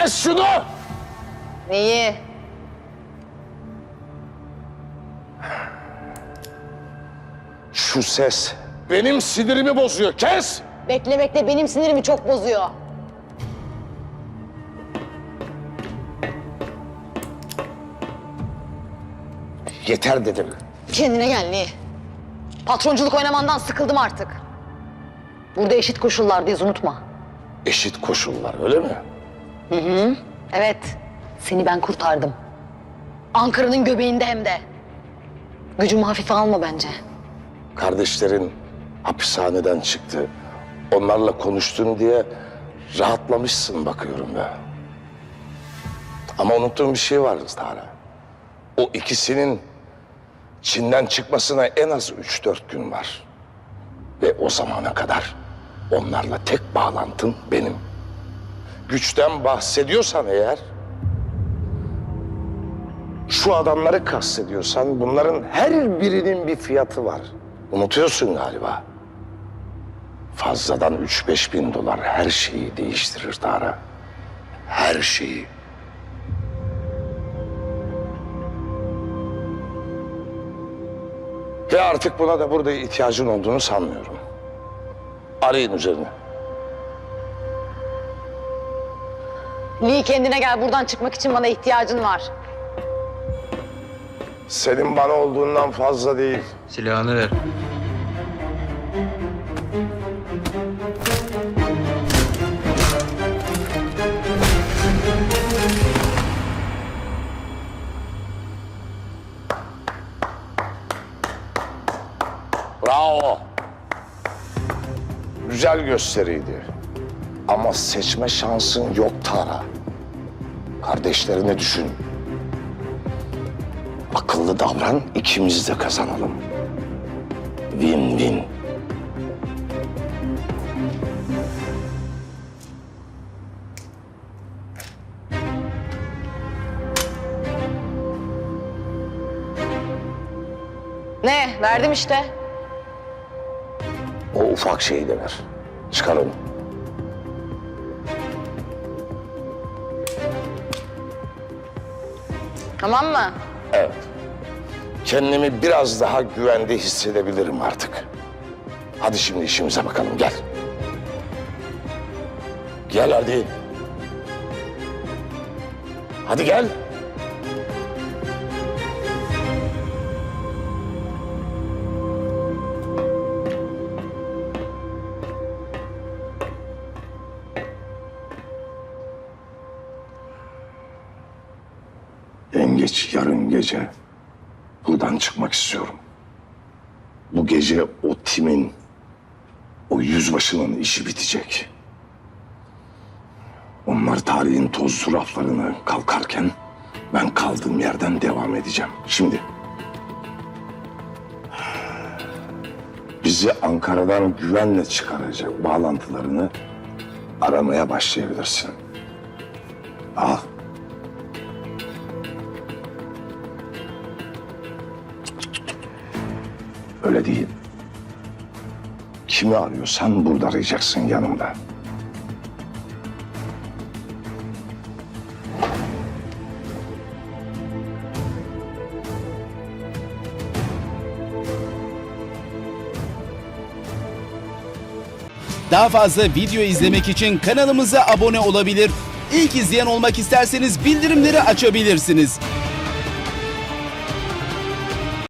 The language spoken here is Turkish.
Kes şunu! Neyi? Şu ses benim sinirimi bozuyor. Kes! Bekle bekle benim sinirimi çok bozuyor. Yeter dedim. Kendine gel Niye? Patronculuk oynamandan sıkıldım artık. Burada eşit koşullardayız unutma. Eşit koşullar öyle mi? Evet, seni ben kurtardım. Ankara'nın göbeğinde hem de. Gücümü hafife alma bence. Kardeşlerin hapishaneden çıktı. Onlarla konuştun diye rahatlamışsın bakıyorum ya. Ama unuttuğum bir şey var Tara. O ikisinin Çin'den çıkmasına en az üç dört gün var. Ve o zamana kadar onlarla tek bağlantın benim. Güçten bahsediyorsan eğer... Şu adamları kastediyorsan bunların her birinin bir fiyatı var. Unutuyorsun galiba. Fazladan üç beş bin dolar her şeyi değiştirir Tara. Her şeyi. Ve artık buna da burada ihtiyacın olduğunu sanmıyorum. Arayın üzerine. Lee kendine gel buradan çıkmak için bana ihtiyacın var. Senin bana olduğundan fazla değil. Silahını ver. Bravo. Güzel gösteriydi. Ama seçme şansın yok Tara. Kardeşlerini düşün. Akıllı davran, ikimiz de kazanalım. Win win. Ne? Verdim işte. O ufak şeyi de ver. Çıkar onu. Tamam mı? Evet. Kendimi biraz daha güvende hissedebilirim artık. Hadi şimdi işimize bakalım gel. Gel hadi. Hadi gel. En geç yarın gece buradan çıkmak istiyorum. Bu gece o timin, o yüzbaşının işi bitecek. Onlar tarihin tozlu raflarını kalkarken ben kaldığım yerden devam edeceğim. Şimdi bizi Ankara'dan güvenle çıkaracak bağlantılarını aramaya başlayabilirsin. Al. Öyle değil. Kimi arıyorsan burada arayacaksın yanımda. Daha fazla video izlemek için kanalımıza abone olabilir. İlk izleyen olmak isterseniz bildirimleri açabilirsiniz.